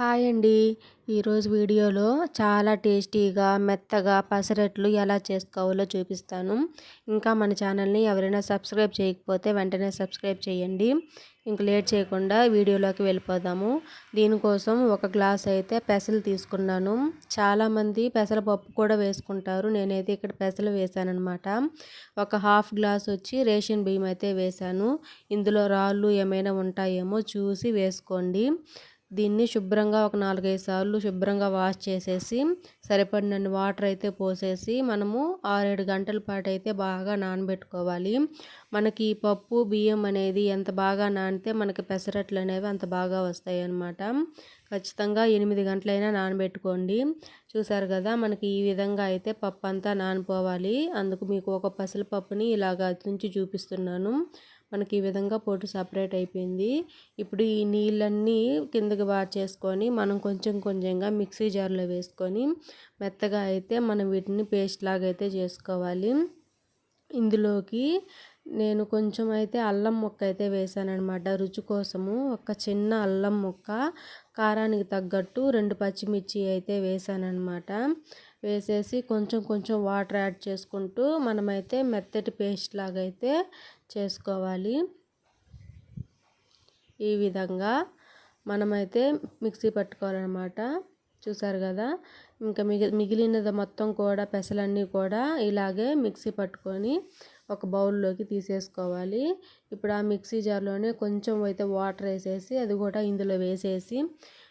Hi అండి. ఈరోజు వీడియోలో చాలా టేస్టీగా మెత్తగా పసరెట్లు ఎలా చేసుకోవాలో చూపిస్తాను. ఇంకా మన ఛానల్ని ఎవరైనా సబ్స్క్రైబ్ చేయకపోతే వెంటనే సబ్స్క్రైబ్ చేయండి. ఇంక లేట్ చేయకుండా వీడియోలోకి వెళ్ళిపోదాము. దీనికోసం ఒక గ్లాస్ అయితే పెసలు తీసుకున్నాను. చాలామంది పెసరపప్పు కూడా వేసుకుంటారు. నేనైతే ఇక్కడ పెసలు వేశానమాట ఒక హాఫ్ గ్లాస్ వచ్చి రేషన్ బియ్యం అయితే వేశాను ఇందులో రాళ్ళు ఏమైనా ఉంటాయేమో చూసి వేసుకోండి. దీన్ని శుభ్రంగా ఒక నాలుగైదు సార్లు శుభ్రంగా వాష్ చేసేసి సరిపడినన్ని వాటర్ అయితే పోసేసి మనము ఆరేడు గంటల పాటు అయితే బాగా నానబెట్టుకోవాలి. మనకి పప్పు బియ్యం అనేది ఎంత బాగా నానితే మనకి పెసరట్లు అనేవి అంత బాగా వస్తాయి అన్నమాట ఖచ్చితంగా ఎనిమిది గంటలైనా నానబెట్టుకోండి. చూసారు కదా మనకి ఈ విధంగా అయితే పప్పు అంతా నానిపోవాలి. అందుకు మీకు ఒక పప్పుని ఇలాగా తుంచి చూపిస్తున్నాను. మనకి ఈ విధంగా పొట్టు సపరేట్ అయిపోయింది. ఇప్పుడు ఈ నీళ్ళన్నీ కిందకి వాచేసుకొని మనం కొంచెం కొంచెంగా మిక్సీ జార్లో వేసుకొని మెత్తగా అయితే మనం వీటిని పేస్ట్ లాగా అయితే చేసుకోవాలి. ఇందులోకి నేను కొంచెం అయితే అల్లం ముక్క అయితే వేసానమాట రుచి కోసము ఒక చిన్న అల్లం ముక్క కారానికి తగ్గట్టు రెండు పచ్చిమిర్చి అయితే వేసానమాట వేసేసి కొంచెం కొంచెం వాటర్ యాడ్ చేసుకుంటూ మనమైతే మెత్తటి పేస్ట్ లాగా అయితే చేసుకోవాలి. ఈ విధంగా మనమైతే మిక్సీ పట్టుకోవాలన్నమాట. చూసారు కదా? ఇంకా మిగి మిగిలినది మొత్తం కూడా పెసలన్నీ కూడా ఇలాగే మిక్సీ పట్టుకొని ఒక బౌల్లోకి తీసేసుకోవాలి. ఇప్పుడు ఆ మిక్సీ జార్లోనే కొంచెం అయితే వాటర్ వేసేసి అది కూడా ఇందులో వేసేసి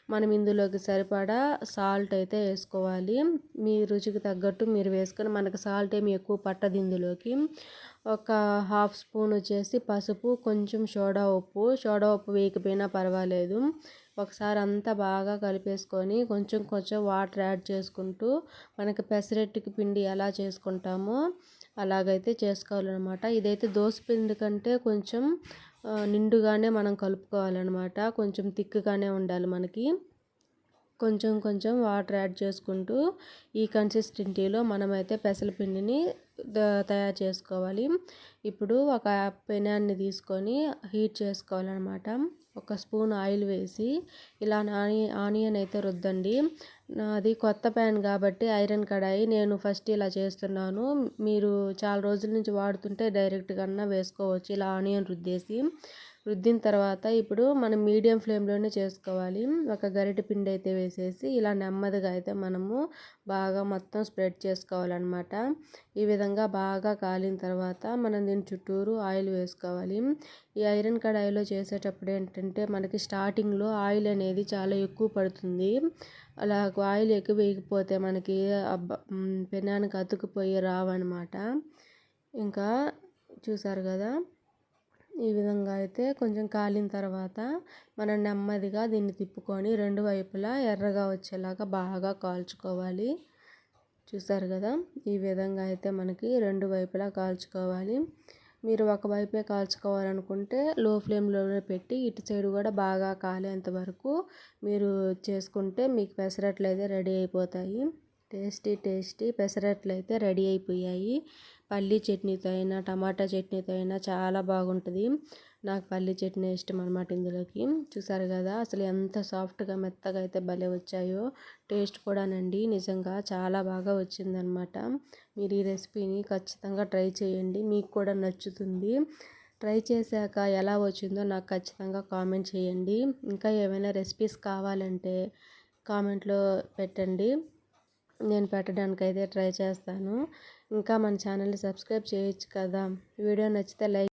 మనం ఇందులోకి సరిపడా సాల్ట్ అయితే వేసుకోవాలి. మీ రుచికి తగ్గట్టు మీరు వేసుకొని మనకు సాల్ట్ ఏమి ఎక్కువ పట్టదు ఇందులోకి. ఒక హాఫ్ స్పూన్ వచ్చేసి పసుపు కొంచెం సోడా ఉప్పు. సోడా ఉప్పు వేయకపోయినా పర్వాలేదు. ఒకసారి అంతా బాగా కలిపేసుకొని కొంచెం కొంచెం వాటర్ యాడ్ చేసుకుంటూ మనకి పెసరెట్టుకి పిండి ఎలా చేసుకుంటామో అలాగైతే చేసుకోవాలన్నమాట. ఇదైతే దోశ పిండి కంటే కొంచెం నిండుగానే మనం కలుపుకోవాలన్నమాట. కొంచెం థిక్గానే ఉండాలి మనకి. కొంచెం కొంచెం వాటర్ యాడ్ చేసుకుంటూ ఈ కన్సిస్టెంటీలో మనమైతే పెసలపిండిని తయారు చేసుకోవాలి. ఇప్పుడు ఒక పెనాన్ని తీసుకొని హీట్ చేసుకోవాలన్నమాట. ఒక స్పూన్ ఆయిల్ వేసి ఇలా ఆని ఆనియన్ అయితే రుద్దండి. నాది కొత్త ప్యాన్ కాబట్టి ఐరన్ కడాయి నేను ఫస్ట్ ఇలా చేస్తున్నాను. మీరు చాలా రోజుల నుంచి వాడుతుంటే డైరెక్ట్గా వేసుకోవచ్చు. ఇలా ఆనియన్ రుద్దేసి రుద్దిన తర్వాత ఇప్పుడు మనం మీడియం ఫ్లేమ్లోనే చేసుకోవాలి. ఒక గరిటె పిండి అయితే వేసేసి ఇలా నెమ్మదిగా అయితే మనము బాగా మొత్తం స్ప్రెడ్ చేసుకోవాలన్నమాట. ఈ విధంగా బాగా కాలిన తర్వాత మనం దీని చుట్టూరు ఆయిల్ వేసుకోవాలి. ఈ ఐరన్ కడాయిలో చేసేటప్పుడు ఏంటంటే మనకి స్టార్టింగ్లో ఆయిల్ అనేది చాలా ఎక్కువ పడుతుంది. అలా ఆయిల్ ఎక్కువ వేయకపోతే మనకి పెనానికి అతుకుపోయి రావన్నమాట ఇంకా చూసారు కదా? ఈ విధంగా అయితే కొంచెం కాలిన తర్వాత మనం నెమ్మదిగా దీన్ని తిప్పుకొని రెండు వైపులా ఎర్రగా వచ్చేలాగా బాగా కాల్చుకోవాలి. చూసారు కదా? ఈ విధంగా అయితే మనకి రెండు వైపులా కాల్చుకోవాలి. మీరు ఒకవైపే కాల్చుకోవాలనుకుంటే లో ఫ్లేమ్లోనే పెట్టి ఇటు సైడ్ కూడా బాగా కాలేంత వరకు మీరు చేసుకుంటే మీకు పెసరట్లు అయితే రెడీ అయిపోతాయి. టేస్టీ టేస్టీ పెసరట్లు అయితే రెడీ అయిపోయాయి. పల్లీ చట్నీతో అయినా టమాటా చట్నీతో అయినా చాలా బాగుంటుంది. నాకు పల్లీ చట్నీ ఇష్టం అనమాట ఇందులోకి. చూసారు కదా అసలు ఎంత సాఫ్ట్గా మెత్తగా అయితే భలే వచ్చాయో. టేస్ట్ కూడానండి నిజంగా చాలా బాగా వచ్చిందనమాట మీరు ఈ రెసిపీని ఖచ్చితంగా ట్రై చేయండి మీకు కూడా నచ్చుతుంది. ట్రై చేశాక ఎలా వచ్చిందో నాకు ఖచ్చితంగా కామెంట్ చేయండి. ఇంకా ఏమైనా రెసిపీస్ కావాలంటే కామెంట్లో పెట్టండి. నేను పెట్టడానికి అయితే ట్రై చేస్తాను. ఇంకా మన ఛానల్ని సబ్స్క్రైబ్ చేయొచ్చు కదా. వీడియో నచ్చితే లైక్